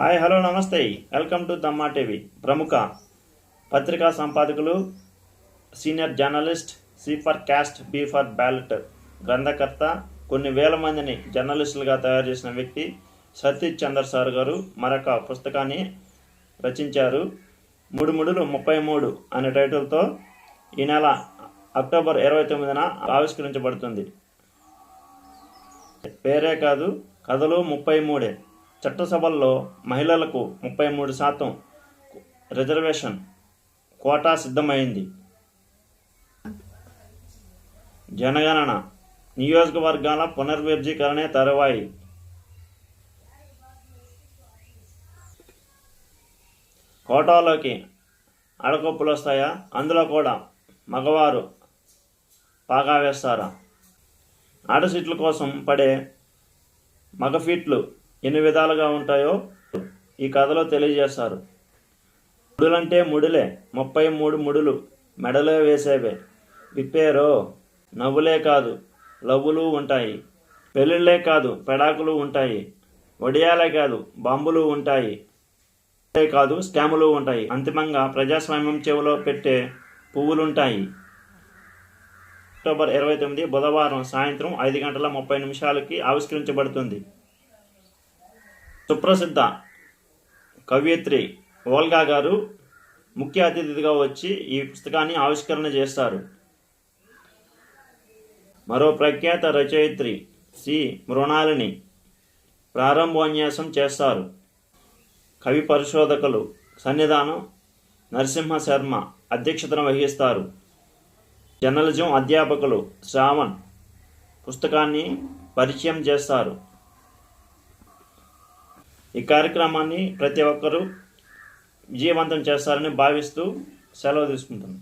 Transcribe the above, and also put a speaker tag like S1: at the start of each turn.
S1: Hi hello నమస్తే. Welcome to Dhamma TV. ప్రముఖ పత్రికా సంపాదకులు senior journalist C for caste B for ballot గ్రంథకర్త కొన్ని వేల మందిని జర్నలిస్టులుగా తయారు చేసిన వ్యక్తి సతీష్ చంద్ర సార్ గారు మరొక పుస్తకాన్ని రచించారు. మూడు ముడులు ముప్పై మూడు అనే టైటిల్తో ఈ నెల అక్టోబర్ ఇరవై తొమ్మిదిన ఆవిష్కరించబడుతుంది. పేరే కాదు కథలు ముప్పై మూడే. చట్టసభల్లో మహిళలకు ముప్పై మూడు శాతం రిజర్వేషన్ కోటా సిద్ధమైంది. జనగణన నియోజకవర్గాల పునర్విభజీకరణే తరువాయి. కోటాలోకి అడకొప్పులు వస్తాయా అందులో కూడా మగవారు పాగా వేస్తారా? ఆడ సీట్ల కోసం పడే మగ ఫీట్లు ఎన్ని విధాలుగా ఉంటాయో ఈ కథలో తెలియజేస్తారు. ముడులంటే ముడులే ముప్పై మూడు ముడులు మెడలో వేసేవే. విప్పేరో నవ్వులే కాదు లవ్వులు ఉంటాయి. పెళ్ళిళ్ళే కాదు పెడాకులు ఉంటాయి. వడియాలే కాదు బాంబులు ఉంటాయి. కాదు స్కాములు ఉంటాయి. అంతిమంగా ప్రజాస్వామ్యం చెవిలో పెట్టే పువ్వులుంటాయి. అక్టోబర్ ఇరవై తొమ్మిది బుధవారం సాయంత్రం ఐదు గంటల ముప్పై నిమిషాలకి ఆవిష్కరించబడుతుంది. సుప్రసిద్ధ కవయిత్రి ఓల్గా గారు ముఖ్య అతిథిగా వచ్చి ఈ పుస్తకాన్ని ఆవిష్కరణ చేస్తారు. మరో ప్రఖ్యాత రచయిత్రి సి. మృణాలిని ప్రారంభోన్యాసం చేస్తారు. కవి పరిశోధకులు సన్నిధానం నరసింహ శర్మ అధ్యక్షతను వహిస్తారు. జర్నలిజం అధ్యాపకులు శ్రావణ్ పుస్తకాన్ని పరిచయం చేస్తారు. ఈ కార్యక్రమాన్ని ప్రతి ఒక్కరూ విజయవంతం చేస్తారని భావిస్తూ సెలవు తీసుకుంటున్నాను